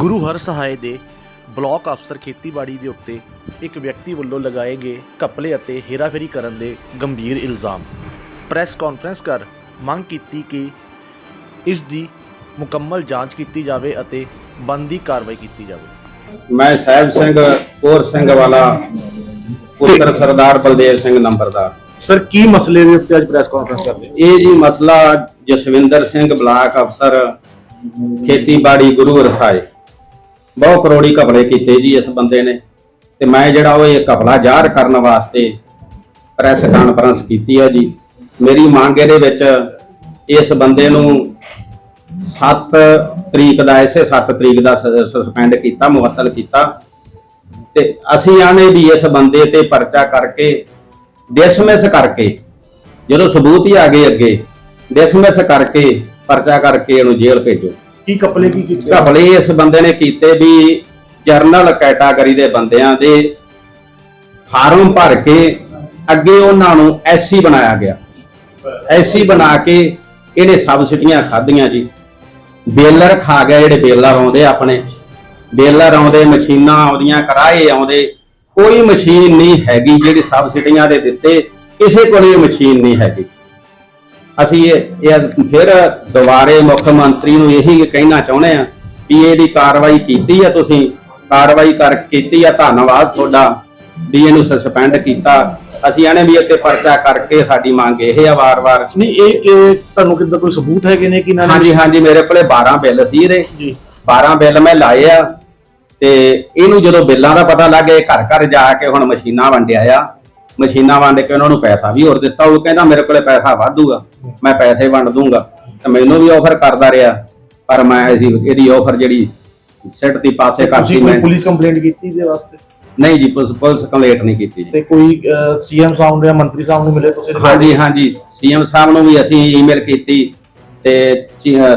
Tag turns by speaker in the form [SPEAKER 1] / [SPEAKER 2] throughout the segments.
[SPEAKER 1] ਗੁਰੂ ਹਰ ਸਹਾਇ ਦੇ ਬਲਾਕ ਅਫਸਰ ਖੇਤੀਬਾੜੀ ਦੇ ਉੱਤੇ ਇੱਕ ਵਿਅਕਤੀ ਵੱਲੋਂ ਲਗਾਏ ਗਏ ਘਪਲੇ ਅਤੇ ਹੇਰਾਫੇਰੀ ਕਰਨ ਦੇ ਗੰਭੀਰ ਇਲਜ਼ਾਮ। ਪ੍ਰੈਸ ਕਾਨਫਰੰਸ ਕਰ ਮੰਗ ਕੀਤੀ ਕਿ ਇਸ ਦੀ ਮੁਕੰਮਲ ਜਾਂਚ ਕੀਤੀ ਜਾਵੇ ਅਤੇ ਬੰਦੀ ਕਾਰਵਾਈ ਕੀਤੀ ਜਾਵੇ।
[SPEAKER 2] ਮੈਂ ਸਾਹਿਬ ਸਿੰਘ ਕੋਰ ਸਿੰਘ ਵਾਲਾ ਪੁੱਤਰ ਸਰਦਾਰ ਬਲਦੇਵ ਸਿੰਘ ਨੰਬਰਦਾਰ।
[SPEAKER 1] ਸਰ ਕੀ ਮਸਲੇ ਦੇ ਉੱਤੇ ਅੱਜ ਪ੍ਰੈਸ ਕਾਨਫਰੰਸ ਕਰਦੇ
[SPEAKER 2] ਇਹ ਜੀ ਮਸਲਾ ਜਸਵਿੰਦਰ ਸਿੰਘ ਬਲਾਕ ਅਫਸਰ ਖੇਤੀਬਾੜੀ ਗੁਰੂ ਰਸਾਏ ਬਹੁਤ ਕਰੋੜੀ ਘਪਲੇ ਕੀਤੇ ਜੀ ਇਸ ਬੰਦੇ ਨੇ। ਤੇ ਮੈਂ ਜਿਹੜਾ ਉਹ ਇਹ ਘਪਲਾ ਜ਼ਾਹਰ ਕਰਨ ਵਾਸਤੇ ਪ੍ਰੈਸ ਕਾਨਫਰੰਸ ਕੀਤੀ ਹੈ ਜੀ। ਮੇਰੀ ਮੰਗ ਇਹਦੇ ਵਿੱਚ ਇਸ ਬੰਦੇ ਨੂੰ 7 ਤਰੀਕ ਦਾ, ਇਸੇ 7 ਤਰੀਕ ਦਾ ਸਸਪੈਂਡ ਕੀਤਾ, ਮੁਅੱਤਲ ਕੀਤਾ। ਤੇ ਅਸੀਂ ਆਨੇ ਵੀ ਇਸ ਬੰਦੇ ਤੇ ਪਰਚਾ ਕਰਕੇ ਡਿਸਮਿਸ ਕਰਕੇ, ਜਦੋਂ ਸਬੂਤ ਹੀ ਆ ਗਏ ਅੱਗੇ ਡਿਸਮਿਸ ਕਰਕੇ, ਪਰਚਾ ਕਰਕੇ ਇਹਨੂੰ ਜੇਲ੍ਹ ਭੇਜੋ।
[SPEAKER 1] ਕੀ ਘਪਲੇ ਕੀ ਕੀਤੇ?
[SPEAKER 2] ਘਪਲੇ ਇਸ ਬੰਦੇ ਨੇ ਕੀਤੇ ਵੀ ਜਰਨਲ ਕੈਟਾਗਰੀ ਦੇ ਬੰਦਿਆਂ ਦੇ ਫਾਰਮ ਭਰ ਕੇ ਅੱਗੇ ਉਹਨਾਂ ਨੂੰ ਐਸਸੀ ਬਣਾਇਆ ਗਿਆ। ਐਸਸੀ ਬਣਾ ਕੇ ਇਹਨੇ ਸਬਸਿਡੀਆਂ ਖਾਧੀਆਂ ਜੀ। ਬੇਲਰ ਖਾ ਗਿਆ ਜਿਹੜੇ ਬੇਲਰ ਆਉਂਦੇ ਆਪਣੇ। ਬੇਲਰ ਆਉਂਦੇ, ਮਸ਼ੀਨਾਂ ਆਉਂਦੀਆਂ, ਕਰਾਏ ਆਉਂਦੇ। ਕੋਈ ਮਸ਼ੀਨ ਨਹੀਂ ਹੈਗੀ ਜਿਹੜੀ ਸਬਸਿਡੀਆਂ ਦੇ ਦਿੱਤੇ। ਕਿਸੇ ਕੋਲ ਮਸ਼ੀਨ ਨਹੀਂ ਹੈਗੀ। ਅਸੀਂ ਇਹ ਇਹ ਫਿਰ ਦੁਬਾਰੇ ਮੁੱਖ ਮੰਤਰੀ ਨੂੰ ਇਹੀ ਕਹਿਣਾ ਚਾਹੁੰਦੇ ਆ ਵੀ ਇਹਦੀ ਕਾਰਵਾਈ ਕੀਤੀ ਆ ਤੁਸੀਂ। ਕਾਰਵਾਈ ਕਰ ਕੀਤੀ ਆ ਧੰਨਵਾਦ ਤੁਹਾਡਾ ਵੀ ਇਹਨੂੰ ਸਸਪੈਂਡ ਕੀਤਾ। ਅਸੀਂ ਆਨੇ ਵੀ ਇੱਥੇ ਪਰਚਾ ਕਰਕੇ ਸਾਡੀ ਮੰਗ ਇਹ ਆ ਵਾਰ-ਵਾਰ।
[SPEAKER 1] ਨਹੀਂ ਇਹ ਕਿ ਤੁਹਾਨੂੰ ਕਿੱਦਾਂ ਕੋਈ ਸਬੂਤ ਹੈਗੇ ਨੇ ਕਿ ਨੇ?
[SPEAKER 2] ਹਾਂਜੀ ਹਾਂਜੀ ਮੇਰੇ ਕੋਲੇ 12 ਬਿੱਲ ਸੀ ਇਹਦੇ।
[SPEAKER 1] ਜੀ।
[SPEAKER 2] 12 ਬਿੱਲ ਮੈਂ ਲਾਏ ਆ ਤੇ ਇਹਨੂੰ ਜਦੋਂ ਬਿੱਲਾਂ ਦਾ ਪਤਾ ਲੱਗ ਗਿਆ ਘਰ ਘਰ ਜਾ ਕੇ ਹੁਣ ਮਸ਼ੀਨਾਂ ਵੰਡਿਆ ਆ। ਮਸ਼ੀਨਾਂ ਵੰਡ ਕੇ ਉਹਨਾਂ ਨੂੰ ਪੈਸਾ ਵੀ ਹੋਰ ਦਿੱਤਾ ਉਹ ਕਹਿੰਦਾ ਮੇਰੇ ਕੋਲੇ ਪੈਸਾ ਵਾਧੂਗਾ ਮੈਂ ਪੈਸੇ ਵੰਡ ਦੂੰਗਾ। ਤੇ ਮੈਨੂੰ ਵੀ ਆਫਰ ਕਰਦਾ ਰਿਹਾ ਪਰ ਮੈਂ ਇਹਦੀ ਆਫਰ ਜਿਹੜੀ ਸਿੱਟ ਦੀ ਪਾਸੇ ਕਰਤੀ ਮੈਂ
[SPEAKER 1] ਪੁਲਿਸ ਕੰਪਲੇਂਟ ਕੀਤੀ ਦੇ ਵਾਸਤੇ?
[SPEAKER 2] ਨਹੀਂ ਜੀ ਪੁਲਿਸ ਪੁਲਿਸ ਕੰਪਲੀਟ ਨਹੀਂ ਕੀਤੀ ਜੀ।
[SPEAKER 1] ਤੇ ਕੋਈ ਸੀਐਮ ਸਾਹਿਬ ਜਾਂ ਮੰਤਰੀ ਸਾਹਿਬ ਨੂੰ ਮਿਲੇ ਤੁਸੀਂ?
[SPEAKER 2] ਹਾਂਜੀ ਹਾਂਜੀ। ਸੀਐਮ ਸਾਹਿਬ ਨੂੰ ਵੀ ਅਸੀਂ ਈਮੇਲ ਕੀਤੀ ਤੇ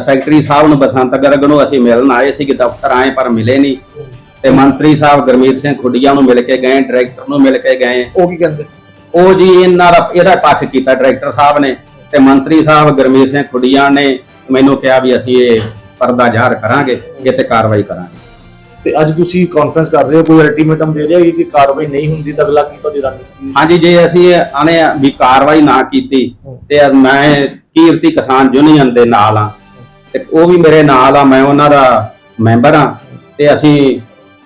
[SPEAKER 2] ਸੈਕਟਰੀ ਸਾਹਿਬ ਨੂੰ ਬਸੰਤ ਗਰਗ ਨੂੰ ਅਸੀਂ ਮਿਲਣ ਆਏ ਸੀ ਕਿ ਦਫ਼ਤਰ ਆਏ ਪਰ ਮਿਲੇ ਨਹੀਂ। ਤੇ ਮੰਤਰੀ ਸਾਹਿਬ ਗੁਰਮੀਤ ਸਿੰਘ ਖੁੱਡੀਆਂ ਨੂੰ ਮਿਲ ਕੇ ਗਏ ਡਾਇਰੈਕਟਰ ਨੂੰ ਮਿਲ ਕੇ ਗਏ।
[SPEAKER 1] ਉਹ ਕੀ ਕਹਿੰਦੇ?
[SPEAKER 2] ਉਹ ਜੀ ਇਹਨਾਂ ਦਾ ਇਹਦਾ ਪੱਖ ਕੀਤਾ ਡਾਇਰੈਕਟਰ ਸਾਹਿਬ ਨੇ ਤੇ ਮੰਤਰੀ ਸਾਹਿਬ ਗੁਰਮੀਤ ਸਿੰਘ ਖੁੱਡੀਆਂ ਨੇ ਮੈਨੂੰ ਕਿਹਾ ਵੀ ਅਸੀਂ ਇਹ ਪਰਦਾ ਜ਼ਾਹਰ ਕਰਾਂਗੇ ਇਹ ਤੇ ਕਾਰਵਾਈ ਕਰਾਂਗੇ।
[SPEAKER 1] ਤੇ ਅੱਜ ਤੁਸੀਂ ਕਾਨਫਰੰਸ ਕਰ ਰਹੇ ਹੋ ਕੋਈ ਅਲਟੀਮੇਟਮ ਦੇ ਰਹੇ ਹੋ ਕਿ ਕਾਰਵਾਈ ਨਹੀਂ ਹੁੰਦੀ ਤਾਂ ਅਗਲਾ ਕੀ ਤੁਹਾਡੀ ਰਣਨੀਤੀ
[SPEAKER 2] ਹਾਂਜੀ ਜੇ ਅਸੀਂ ਆਨੇ ਵੀ ਕਾਰਵਾਈ ਨਾ ਕੀਤੀ ਤੇ ਮੈਂ ਕੀਰਤੀ ਕਿਸਾਨ ਯੂਨੀਅਨ ਦੇ ਨਾਲ ਆ ਤੇ ਉਹ ਵੀ ਮੇਰੇ ਨਾਲ ਆ ਮੈਂ ਉਹਨਾਂ ਦਾ ਮੈਂਬਰ ਆ ਤੇ ਅਸੀਂ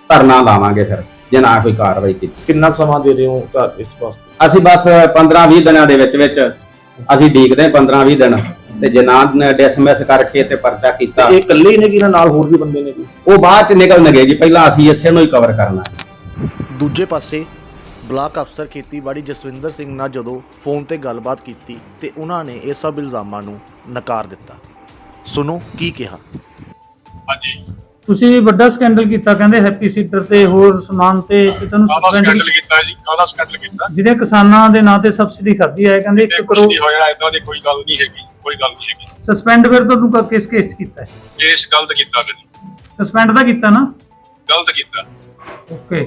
[SPEAKER 2] ਧਰਨਾ ਲਾਵਾਂਗੇ ਫਿਰ ਜੇ ਨਾ ਕੋਈ ਕਾਰਵਾਈ ਕੀਤੀ।
[SPEAKER 1] ਕਿੰਨਾ ਕੁ ਸਮਾਂ ਦੇ ਰਹੇ ਹੋ ਤਾਂ ਇਸ ਵਾਸਤੇ?
[SPEAKER 2] ਅਸੀਂ ਬਸ 15-20 ਦਿਨਾਂ ਦੇ ਵਿੱਚ ਵਿੱਚ ਅਸੀਂ ਡੀਕਦੇ 15-20 ਦਿਨ। ਤੇ ਜੇ ਨਾ ਡਿਸਮਿਸ ਕਰਕੇ ਤੇ ਪਰਚਾ ਕੀਤਾ।
[SPEAKER 1] ਇਹ ਇਕੱਲੇ ਹੀ ਨੇ ਕਿ ਇਹਨਾਂ ਨਾਲ ਹੋਰ ਵੀ ਬੰਦੇ ਨੇ ਕੋਈ
[SPEAKER 2] ਉਹ ਬਾਅਦ ਚ ਨਿਕਲਣਗੇ ਜੀ ਪਹਿਲਾਂ ਅਸੀਂ ਇਸੇ ਨੂੰ ਹੀ ਕਵਰ ਕਰਨਾ। ਹੈ
[SPEAKER 1] ਦੂਜੇ ਪਾਸੇ ਬਲਾਕ ਅਫਸਰ ਖੇਤੀਬਾੜੀ ਜਸਵਿੰਦਰ ਸਿੰਘ ਨਾਲ ਜਦੋਂ ਫੋਨ ਤੇ ਗੱਲਬਾਤ ਕੀਤੀ ਤੇ ਉਹਨਾਂ ਨੇ ਇਹ ਸਭ ਇਲਜ਼ਾਮਾਂ ਨੂੰ ਨਕਾਰ ਦਿੱਤਾ। ਸੁਣੋ ਕੀ ਕਿਹਾ।
[SPEAKER 3] ਹਾਂਜੀ।
[SPEAKER 4] ਤੁਸੀਂ ਵੱਡਾ ਸਕੈਂਡਲ ਕੀਤਾ ਕਹਿੰਦੇ ਹੈਪੀ ਸੀਟਰ ਤੇ ਹੋਰ ਸਮਾਨ ਤੇ ਕਿ ਤੁਹਾਨੂੰ
[SPEAKER 3] ਕਾਹਦਾ
[SPEAKER 4] ਸਸਪੈਂਡ
[SPEAKER 3] ਸਕੈਂਡਲ ਕੀਤਾ ਜੀ? ਕਾਹਦਾ ਸਕੈਂਡਲ ਕੀਤਾ?
[SPEAKER 4] ਜਿਹੜੇ ਕਿਸਾਨਾਂ ਦੇ ਨਾਂ ਤੇ ਸਬਸਿਡੀ ਖਾਧੀ ਹੈ ਕਹਿੰਦੇ
[SPEAKER 3] ਇਹ
[SPEAKER 4] 1
[SPEAKER 3] ਕੁਝ
[SPEAKER 4] ਕਰੋੜ
[SPEAKER 3] ਨਹੀਂ ਹੋਇਆ ਇਦਾਂ ਦੀ ਕੋਈ ਗੱਲ ਨਹੀਂ ਹੈਗੀ ਕੋਈ ਗੱਲ ਨਹੀਂ ਹੈਗੀ।
[SPEAKER 4] ਸਸਪੈਂਡ ਫਿਰ ਤੁਹਾਨੂੰ ਕ- ਕਿਸ ਕੇਸ 'ਚ ਕੀਤਾ ਹੈ?
[SPEAKER 3] ਕੇਸ ਗਲਤ ਕੀਤਾ ਮੈਨੂੰ
[SPEAKER 4] ਸਸਪੈਂਡ ਦਾ ਕੀਤਾ ਨਾ?
[SPEAKER 3] ਗਲਤ ਕੀਤਾ।
[SPEAKER 4] ਓਕੇ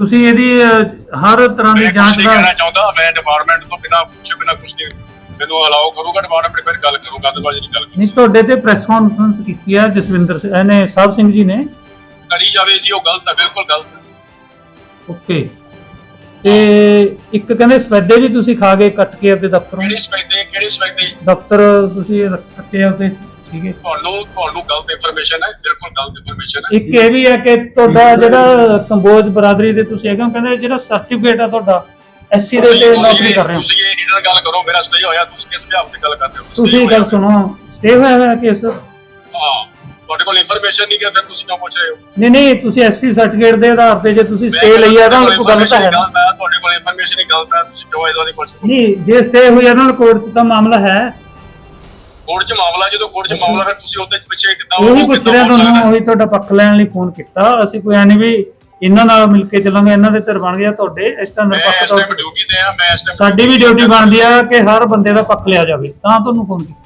[SPEAKER 4] ਤੁਸੀਂ ਇਹਦੀ ਅਹ, ਹਰ ਤਰ੍ਹਾਂ ਦੀ
[SPEAKER 3] ਕੁਝ
[SPEAKER 4] ਜਾਂਚ
[SPEAKER 3] ਨਹੀਂ
[SPEAKER 4] ਦਾ
[SPEAKER 3] ਕਹਿਣਾ ਚਾਹੁੰਦਾ ਮੈਂ ਡਿਪਾਰਟਮੈਂਟ ਤੋਂ ਬਿਨਾਂ ਪੁੱਛੇ ਬਿਨਾਂ ਕੁਝ ਨਹੀਂ ਕਰੂਗਾ ਡਿਪਾਰਟਮੈਂਟ ਫਿਰ ਗੱਲ ਨਹੀਂ ਗੱਲ
[SPEAKER 4] ਨਹੀਂ ਤੁਹਾਡੇ ਤੇ ਪ੍ਰੈਸ ਕਾਨਫਰੰਸ ਕੀਤੀ ਹੈ ਜਸਵਿੰਦਰ ਸਿੰਘ ਇਹਨੇ ਸਾਹਿਬ ਸਿੰਘ ਜੀ ਨੇ?
[SPEAKER 3] ਕਰੀ ਜਾਵੇ ਜੀ ਉਹ ਗਲਤ ਹੈ ਬਿਲਕੁਲ ਗਲਤ ਹੈ।
[SPEAKER 4] ਓਕੇ ਤੇ ਇੱਕ ਕਹਿੰਦੇ ਸਪੈਦੇ ਵੀ ਤੁਸੀਂ ਖਾ ਗਏ ਕੱਟ ਕੇ ਆਪਣੇ ਦਫ਼ਤਰੋਂ
[SPEAKER 3] ਕਿਹੜੇ ਸਪੈਦੇ ਕਿਹੜੇ ਸਪੈਦੇ
[SPEAKER 4] ਦਫ਼ਤਰ ਤੁਸੀਂ ਰੱਖ- ਕੱਟੇ ਆ ਉੱਤੇ ਠੀਕ ਹੈ।
[SPEAKER 3] ਤੁਹਾਨੂੰ ਤੁਹਾਨੂੰ ਗਲਤ ਇਨਫੋਰਮੇਸ਼ਨ ਹੈ ਬਿਲਕੁਲ ਗਲਤ ਇਨਫੋਰਮੇਸ਼ਨ ਹੈ।
[SPEAKER 4] ਇੱਕ ਇਹ ਵੀ ਹੈ ਕਿ ਤੁਹਾਡਾ ਜਿਹੜਾ ਕੰਬੋਜ ਬਰਾਦਰੀ ਦੇ ਤੁਸੀਂ ਹੈਗੇ ਹੋ ਕਹਿੰਦੇ ਜਿਹੜਾ ਸਰਟੀਫਿਕੇਟ ਆ ਤੁਹਾਡਾ ਐਸਸੀ ਦੇ ਤੇ ਨੌਕਰੀ ਕਰ ਰਹੇ ਹੋ।
[SPEAKER 3] ਤੁਸੀਂ ਇਹ ਇਹਨਾਂ ਨਾਲ ਗੱਲ ਕਰੋ ਮੇਰਾ ਸਹੀ ਹੋਇਆ ਤੁਸੀਂ ਕਿਸ ਵਿਭਾਗ ਤੇ ਗੱਲ ਕਰਦੇ ਹੋ?
[SPEAKER 4] ਤੁਸੀਂ ਗੱਲ। ਸੁਣੋ ਸਟੇ ਹੋਇਆ ਹੋਇਆ ਕੇਸ
[SPEAKER 3] ਹਾਂ ਤੁਹਾਡੇ ਕੋਲ ਇਨਫੋਰਮੇਸ਼ਨ ਨਹੀਂ ਕਿ ਫਿਰ ਤੁਸੀਂ ਕਿਉਂ ਪੁੱਛ ਰਹੇ ਹੋ?
[SPEAKER 4] ਨਹੀਂ ਨਹੀਂ ਤੁਸੀਂ ਐਸਸੀ ਸਰਟੀਫਿਕੇਟ ਦੇ ਆਧਾਰ ਤੇ ਜੇ ਤੁਸੀਂ ਸਟੇ ਲਈ ਆ ਤਾਂ ਕੋਈ ਗੱਲ ਤਾਂ ਹੈ
[SPEAKER 3] ਤੁਹਾਡੇ ਕੋਲ ਇਨਫੋਰਮੇਸ਼ਨ ਹੀ ਗਲਤ ਹੈ ਤੁਸੀਂ ਕਿਉਂ ਇਹਦਾ ਨਹੀਂ ਪੁੱਛ ਰਹੇ
[SPEAKER 4] ਨਹੀਂ ਜੇ ਸਟੇ ਹੋਈ ਆ ਨਾਲ ਕੋਰਟ 'ਚ ਤਾਂ ਮਾਮਲਾ ਹੈ।
[SPEAKER 3] ਕੋਰਟ 'ਚ ਮਾਮਲਾ ਜਦੋਂ ਕੋਰਟ 'ਚ ਮਾਮਲਾ ਫਿਰ ਤੁਸੀਂ ਉਹਦੇ ਪਿੱਛੇ ਕਿੱਦਾਂ
[SPEAKER 4] ਉਹੀ
[SPEAKER 3] ਉਹ
[SPEAKER 4] ਪੁੱਛ ਰਿਹਾ? ਤੁਹਾਨੂੰ ਉਹੀ ਤੁਹਾਡਾ ਪੱਖ ਲੈਣ ਲਈ ਫੋਨ ਕੀਤਾ। ਅਸੀਂ ਕੋਈ ਐ ਨਹੀਂ ਵੀ ਇਹਨਾਂ ਨਾਲ ਮਿਲ ਕੇ ਚੱਲਾਂਗੇ ਇਹਨਾਂ ਦੇ ਧਿਰ ਬਣ ਗਿਆ ਤੁਹਾਡੇ ਇਸ ਤਰ੍ਹਾਂ
[SPEAKER 3] ਮੈਂ
[SPEAKER 4] ਨਿਰਪੱਖ
[SPEAKER 3] ਇਸ
[SPEAKER 4] ਤੌਰ
[SPEAKER 3] ਟਾਈਮ
[SPEAKER 4] ਤੇ
[SPEAKER 3] ਡਿਊਟੀ ਤੇ ਆ ਮੈਂ ਇਸ ਟਾਈਮ
[SPEAKER 4] ਸਾਡੀ ਵੀ ਡਿਊਟੀ ਬਣਦੀ ਆ ਕਿ ਹਰ ਬੰਦੇ ਦਾ ਪੱਖ ਲਿਆ ਜਾਵੇ ਤਾਂ ਤੁਹਾਨੂੰ ਫੋਨ ਕੀਤਾ।